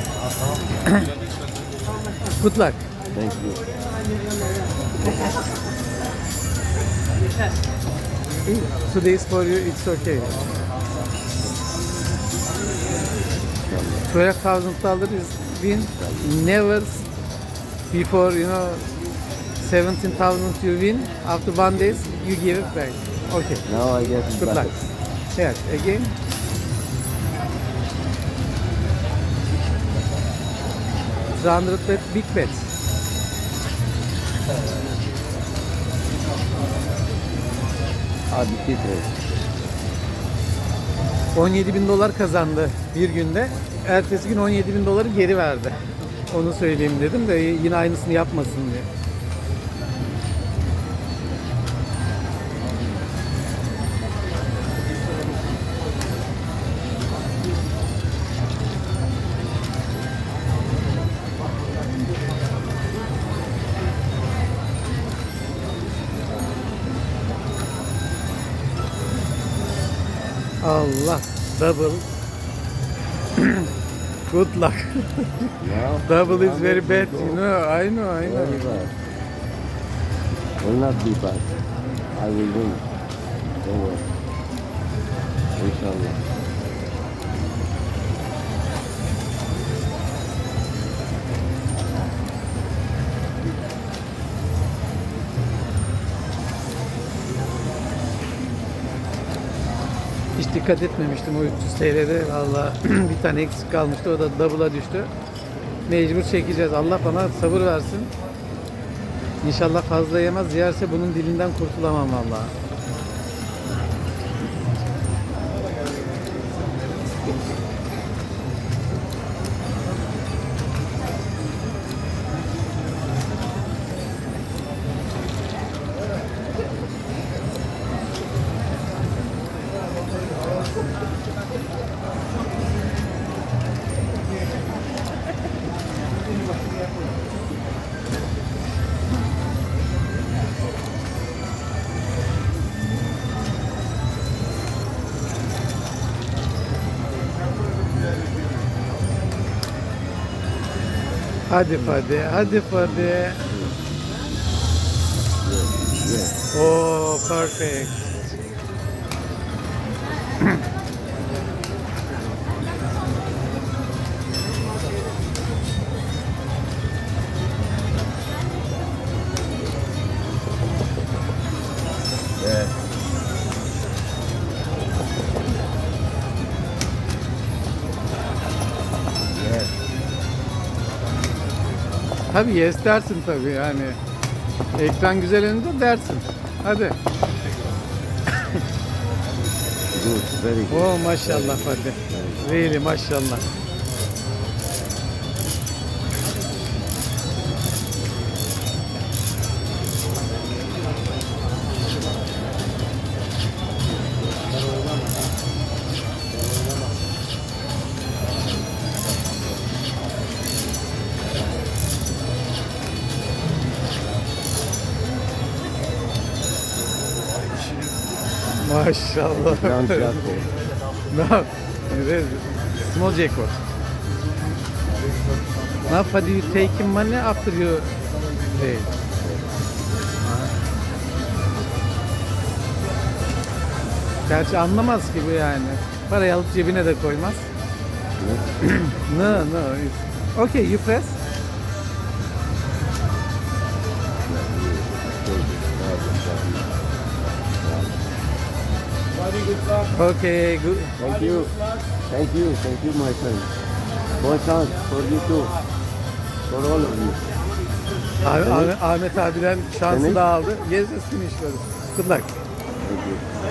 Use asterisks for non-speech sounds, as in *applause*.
*clears throat* Good luck. Thank you. Today is for you, it's okay. Twelve thousand dollars is win. Never before you know seventeen thousand you win. After one days you give it back. Okay. Now I it Good luck. Yes. Again. It's hundred bet, big bets. Abi titre. 17 bin dolar kazandı bir günde. Ertesi gün 17 bin doları geri verdi. Onu söyleyeyim dedim de yine aynısını yapmasın diye. Allah double *clears throat* good luck Now, double is very bad you know I know I know Very bad. Will not be bad. I will win. Don't worry. Inshallah. Hiç dikkat etmemiştim o 300 TL'de valla bir tane eksik kalmıştı o da double'a düştü. Mecbur çekeceğiz. Allah bana sabır versin. İnşallah fazla yemez. Yerse bunun dilinden kurtulamam valla Hadi Fadi hadi Fadi. Oh perfect Tabii yes dersin tabii yani. Ekran güzel önünde dersin. Hadi. Good. Very good. Oh maşallah Fadi. Really maşallah. Maşallah. No, it is small jackpot. Now, Fadi, you taking money after you pay. Gerçi anlamaz ki bu yani. Parayı alıp cebine de koymaz. no, no. it's- Okay, you press. Okay, good. Thank you. Thank you. Thank you, my friend. Bon chance for you too. For all of you. Ahmet, Finish? Ahmet, Ahmet abiden şansı da aldı. İt's finished. Good luck. Thank you.